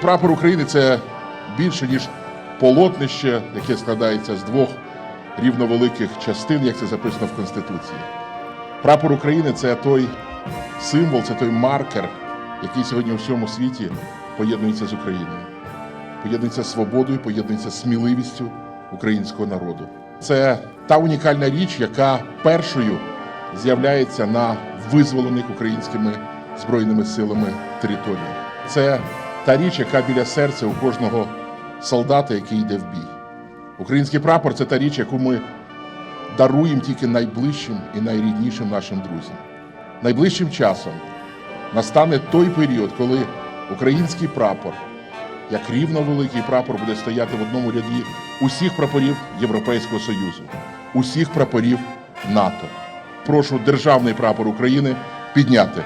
Прапор України це більше, ніж полотнище, яке складається з двох рівновеликих частин, як це записано в Конституції. Прапор України це той символ, це той маркер, який сьогодні у всьому світі поєднується з Україною. Поєднується свободою, поєднується сміливістю українського народу. Це та унікальна річ, яка першою з'являється на визволених українськими збройними силами територіях. Це та річ, яка біля серця у кожного солдата, який йде в бій. Український прапор це та річ, яку ми даруємо тільки найближчим і найріднішим нашим друзям. Найближчим часом настане той період, коли український прапор, як рівно великий прапор, буде стояти в одному ряді усіх прапорів Європейського Союзу, усіх прапорів НАТО. Прошу державний прапор України підняти.